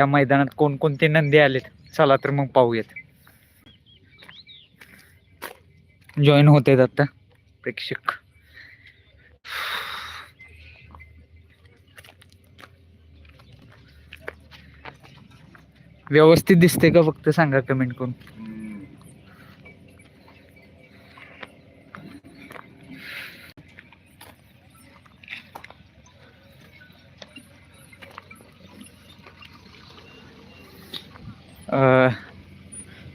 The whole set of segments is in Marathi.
या मैदानात कोणकोणते नंदी आलेत? चला तर मग पाहूयात. जॉईन होते आता प्रेक्षक. व्यवस्थित दिसते का फक्त? सांगा कमेंट करून अं,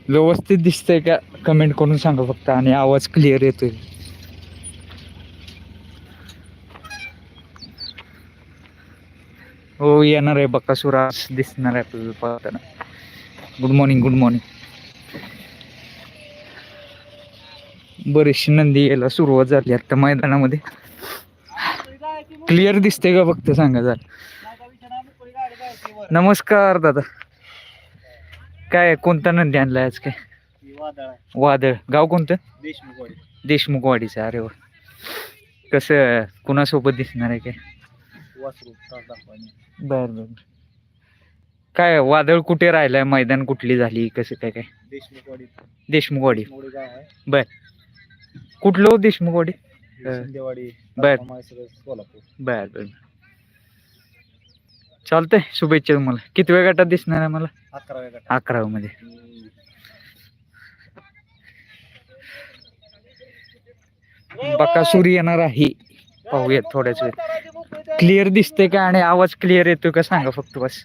व्यवस्थित दिसतंय का? कमेंट करून सांगा फक्त आणि आवाज क्लिअर येतोय. हो येणार आहे बकासूर आज दिसणार आहे आपल्याला पाहताना. गुड मॉर्निंग गुड मॉर्निंग बरीचशी नंदी यायला सुरुवात झाली आता मैदानामध्ये. क्लिअर दिसते का फक्त सांगा जर. नमस्कार दादा. काय कोणता नंदी आणलाय आज काय? वादळ गाव कोणतं? देशमुखवाडीचं. अरे वा. कसं कुणासोबत दिसणार आहे काय? बर बर काय वादळ कुठे राहिलाय? मैदान कुठली झाली? कसं काय काय? देशमुखवाडी. बर. कुठलं हो देशमुखवाडी? शिंदेवाडी बर. सोलापूर. बर बर. चालतंय शुभेच्छा तुम्हाला. किती वेळ गटात दिसणार आहे मला? अकराव्या गटात. मध्ये बकासूर येणार आहे. पाहूयात थोड्याच वेळ. क्लिअर दिसते का आणि आवाज क्लिअर येतोय का सांगा फक्त बस.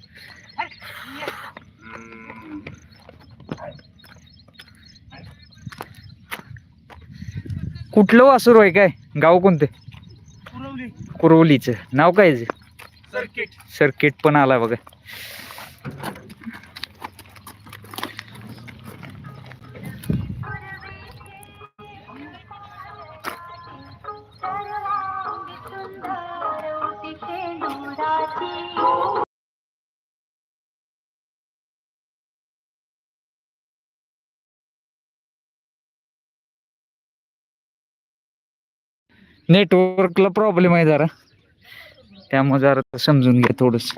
कुठलं वासूर आहे काय? गाव कोणतं? कुरवलीचं. नाव काय? सर्किट सर्किट पण आला बघा. नेटवर्कला प्रॉब्लेम आहे जरा. त्यामुळे जरा समजून घ्या थोडस.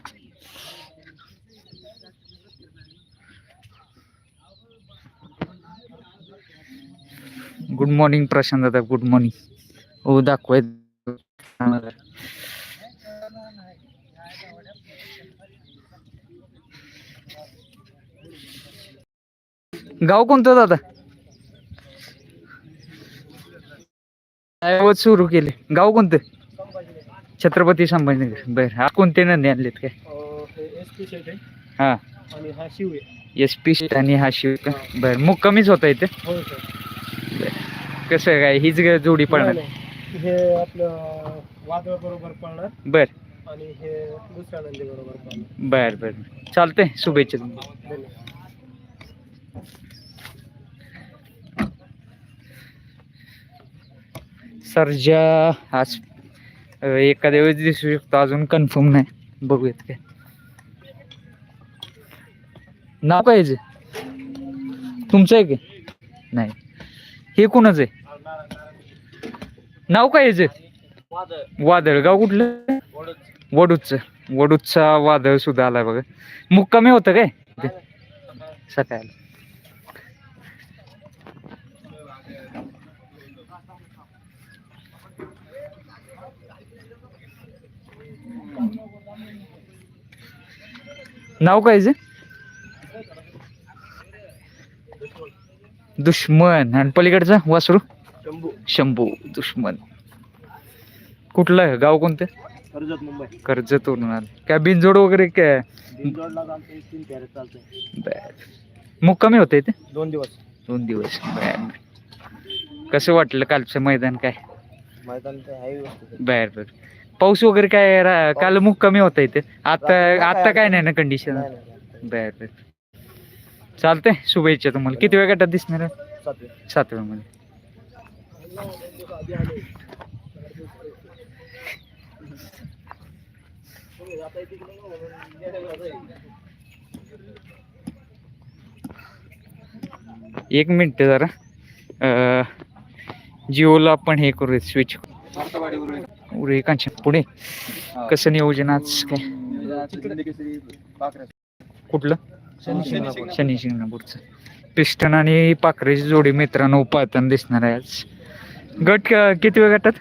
गुड मॉर्निंग प्रशांत दादा गुड मॉर्निंग हो दाखवाय. गाव कोणतं दादा? सुरू केले. गाव कोणतं? छत्रपती संभाजीनगर बर. हा कोणते नंदी आणलेत काय? एस पी शेट आहे. हा. आणि हा शिव आहे. एस पी आणि हा शिव का? बर. मग कमीच होता इथे? हो सर कसं काय? हीच ग- जोडी पडणार हे आपलं वादळ बरोबर पळणार. बर. आणि हे दुसऱ्या नंदी बरोबर पळणार. बर बर चालतंय. शुभेच्छा तुम्हाला. धन्यवाद. सर्जा आज एखाद्या वेळेस दिसू शकतो अजून कन्फर्म नाही. बघूयात काय. नाव काय याचं? तुमचं आहे का? नाही. हे कुणाच आहे? नाव काय याचं? वादळ. गाव कुठलं? वडूचं वडूचा वादळ सुद्धा आलाय बघा. मुक्कामी होतं काय? सकाळी. नाव काय? दुश्मन. आणि पलीकडचा? वासरू? शंभू. शंभू. दुश्मन. कुठलं आहे? गाव कोणतं? कर्जत मुंबई. आलं काय बिनजोड वगैरे काय? बर. मुक्कामी होते इथे? दोन दिवस. दोन दिवस. बर. कसं वाटलं कालचं मैदान काय? मैदान ते आहे व्यवस्थित. बर बर. पाऊस वगैरे काय रा- काल मुक्कामी होता इथे. आता आता काय नाही ना कंडिशन. बर बर. चालतंय शुभेच्छा तुम्हाला. किती वेळ गटात दिसणार आहे? सातवे. सातव्या मध्ये. एक मिनिट जरा. अं, जिओला आपण हे करू स्विच उरे कांच्या पुढे कसं नियोजन आज काय? कुठलं? शनी शिंगणापूर. शनी शिंगणापूरचं पिस्टन आणि पाखरेची जोडी मित्रांनो पाहताना दिसणार आहे आज. गट किती वेळ गटात?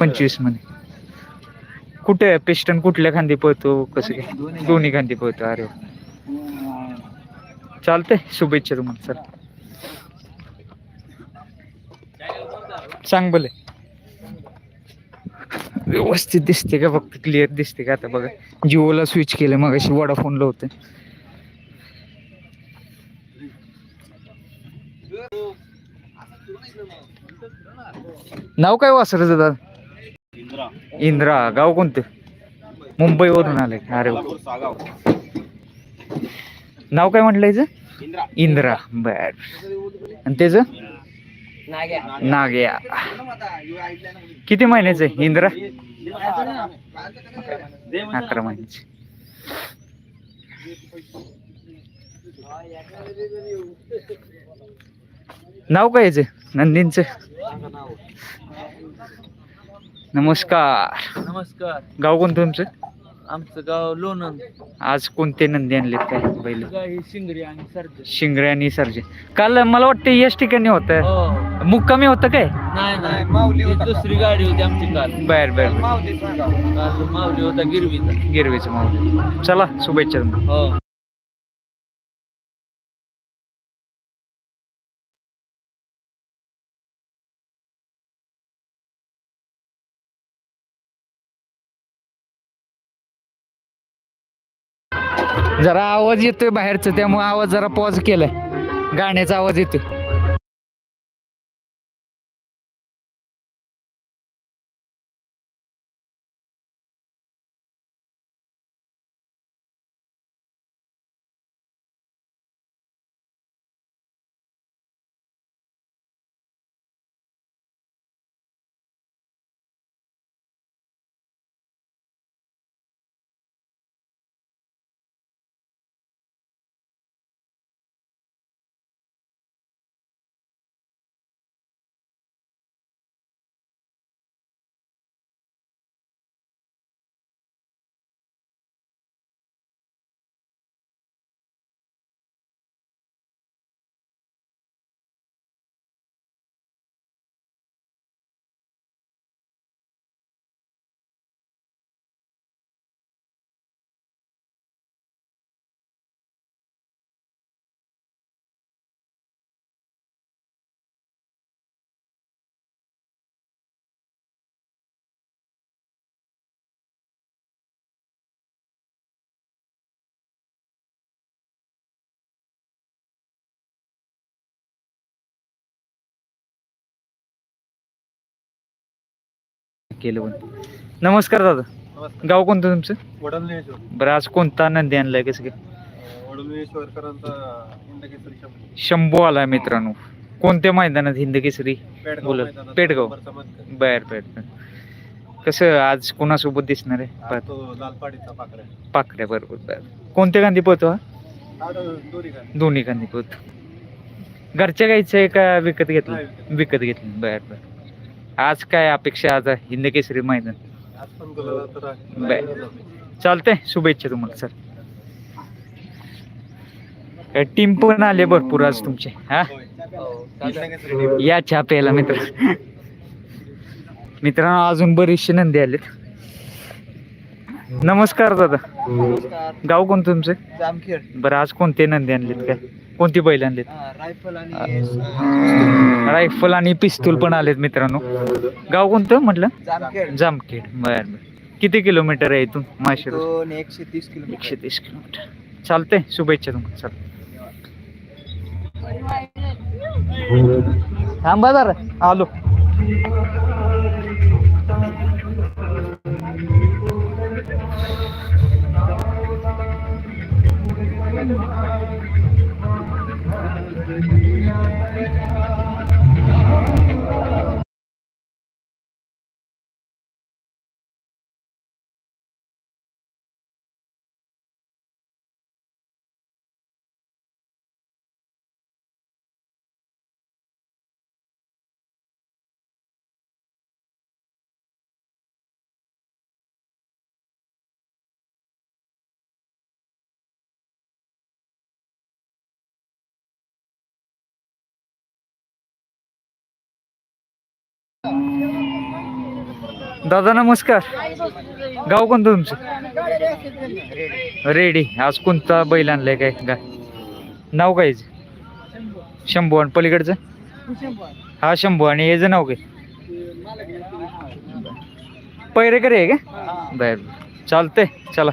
पंचवीसमध्ये. कुठे पिस्टन कुठल्या खांदी पळतो? कसं काय? दोन्ही खांदी पळतो. अरे. चालतंय. शुभेच्छा तुम्हाला सर. सांग बोले व्यवस्थित दिसते का फक्त क्लिअर दिसते का आता बघा. जिओला स्विच केलं मग अशी वडाफोनला होतं. नाव काय वासराचं दादा? इंद्रा. गाव कोणतं? मुंबईवरून आलंय. अरे. नाव काय म्हटलं याचं? इंद्रा. बर. आणि त्याचं? नाग्या. किती महिन्याचं आहे? इंद्रा? अकरा महिन्याचे. नाव काय याचं? नंदींचं? नमस्कार. नमस्कार. गाव कोणतं तुमचं? आमचं गाव लोणंद. आज कोणते नंदी आणलेत काय बैल? शिंगरी आणि सर्ज. शिंगरे आणि सरजे. काल मला वाटतं याच ठिकाणी होत. हो. मुक्कामी होतं काय? नाही नाही. ही दुसरी गाडी होती आमची काल. बर बर. काल माऊली होता गिरवीचा. गिरवीचं माऊली. चला शुभेच्छा तुम्हाला. हो. जरा आवाज येतोय बाहेरचा त्यामुळे आवाज जरा पॉज केलाय. गाण्याचा आवाज येतोय. केलं पण. नमस्कार दादा. नमस्कार. गाव कोणतं तुमचं? बरं आज कोणता नंदी आणलाय कसं काय? शंभू. आलाय मित्रांनो. कोणत्या मैदानात हिंद केसरी? पेडगाव बोला. मैदानात पेडगाव. नंबरचा मानकरी. बर बर बर. कसं आज कोणासोबत दिसणार आहे? हा. तो लालपाडीचा पाकड्या बरोबर बर. कोणत्या गांधी पोहतो हा? हा तो दोन्ही गाडी. दोन्ही गांधी पोहतो घरच्या गाईचं आहे का विकत घेतलं. नाही. विकत घेतलं. बर बर. आज काय अपेक्षा आज आहे हिंद केसरी मैदान. चालतंय शुभेच्छा तुम्हाला सर. टीम पण आले भरपूर आज तुमचे हा. या चहा प्यायला मित्र. मित्रांनो अजून बरीचशी नंदी आलेत. नमस्कार दादा. गाव कोणतं तुमचं? बरं आज कोणते नंदी आणलेत काय? कोणती बैल रायफल आणि रायफल आणि पिस्तूल पण आलेत मित्रांनो. गाव कोणतं म्हटलं? जामखेड. बर किती किलोमीटर आहे इथून माशे एकशे तीस किलोमीटर. एकशे तीस किलोमीटर. चालतंय शुभेच्छा तुमच्या चालतंय. थांबा जरा. आलो. दादा नमस्कार. गाव कोणतं तुमचं? रेडी. आज कोणता बैल आणलाय काय? गाय नाव काय शंभू आणि पलीकडचं? हा शंभू. आणि याचं नाव काय? पैरेकर आहे का? बर. चालतंय. चला.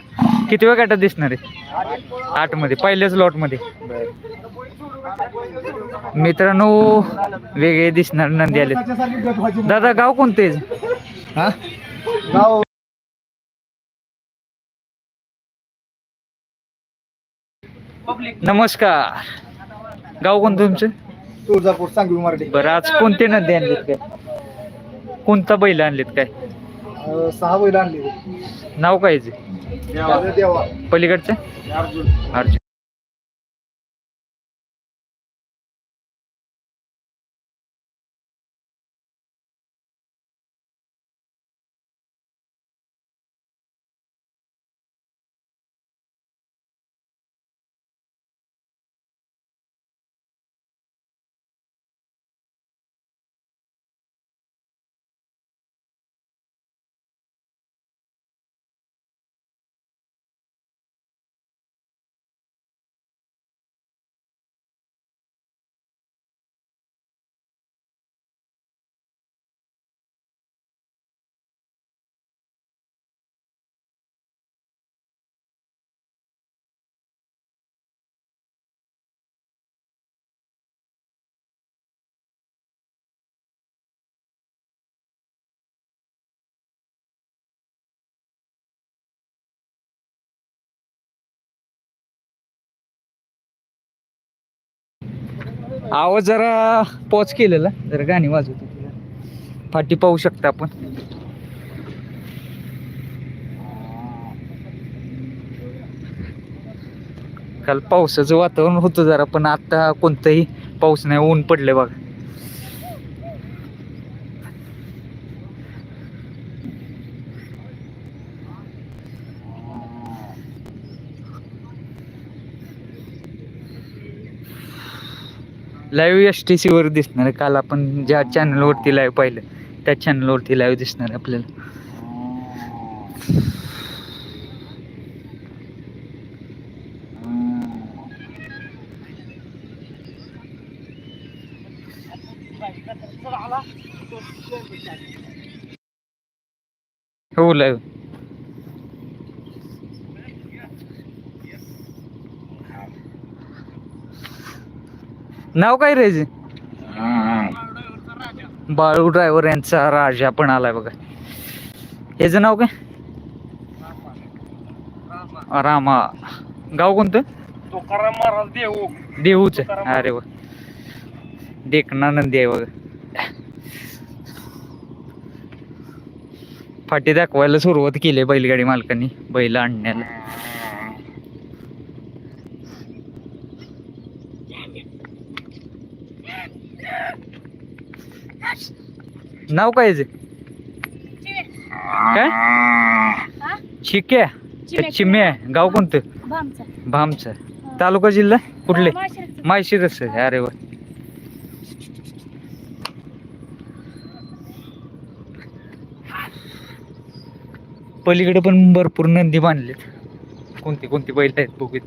किती वेळ काटा दिसणार आहे? आठमध्ये. पहिल्याच लॉटमध्ये. मित्रांनो वेगळे दिसणार नंदी आले दादा गाव कोणतं? हा? गाव नमस्कार. गाव कोणतं तुमचं? तुळजापूर सांगवी मराठी. बरं आज कोणते नदी आणलेत काय? कोणता बैल आणलेत काय? सहा बैल आणली नाव काय? देवा. पलीकडचं? अर्जुन. अर्जुन. आवाज जरा पॉज केलेला. जरा गाणी वाजवतो फाटी पाहू शकता आपण. काल पावसाचं वातावरण होतं जरा पण आता कोणतंही पाऊस नाही ऊन पडले बघा. लाईव्ह एस टी सीवर दिसणार आहे. काल आपण ज्या चॅनलवरती लाईव्ह पाहिलं त्या चॅनलवरती लाईव्ह दिसणार आहे आपल्याला. हो लाईव्ह नाव काय रे? बाळू ड्रायव्हर यांचा राजा पण आलाय बघा. याचं नाव काय? रामा. गाव कोणतं? तुकाराम महाराज देऊ देहूच अरे वा. देखना नंदी आहे बघा. फाटी दाखवायला सुरुवात केली बैलगाडी मालकांनी. बैल आणण्याला. नाव काय याचं? काय? चिक्या का चिम्या गाव कोणतं? भामचा. भामचं. तालुका जिल्हा? कुठले? आहे. अरे वा. पलीकडे पण भरपूर नंदी बांधलेत. कोणती कोणती बैल आहेत बघूत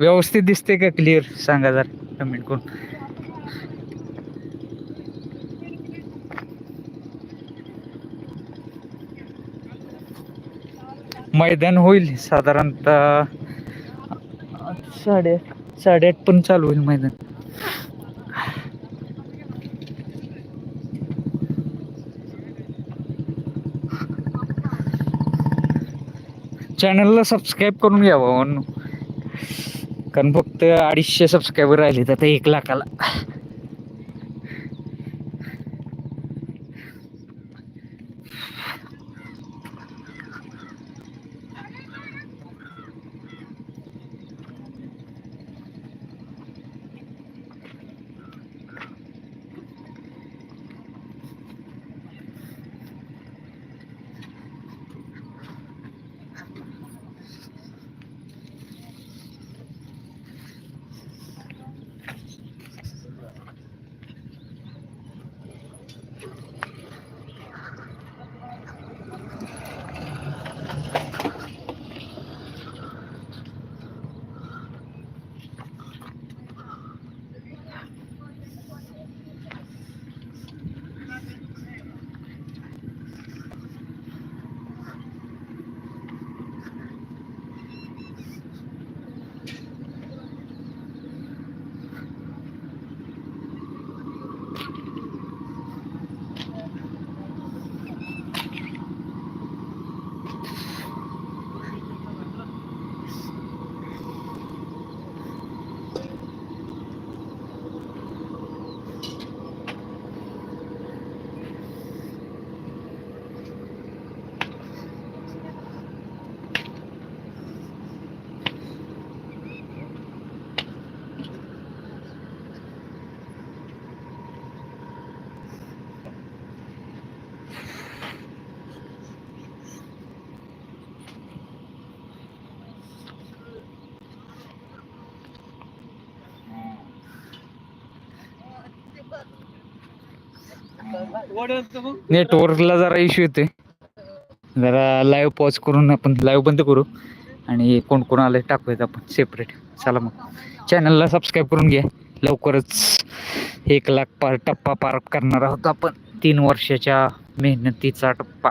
व्यवस्थित दिसते का क्लिअर सांगा जर कमेंट करून. मैदान होईल साधारणतः साडे साडेआठ पण चालू होईल मैदान. चॅनलला सबस्क्राईब करून घ्या भावांनो. कारण फक्त अडीचशे सबस्क्रायबर राहिले आता एक लाखाला. नेटवर्कला जरा इश्यू येते जरा लाईव्ह पॉज करून आपण लाईव्ह बंद करू. आणि कोण कोण आलं टाकूयात आपण सेपरेट चला मग. चॅनलला सबस्क्राईब करून घ्या. लवकरच एक लाख पार टप्पा पार करणार आहोत आपण. तीन वर्षाच्या मेहनतीचा टप्पा.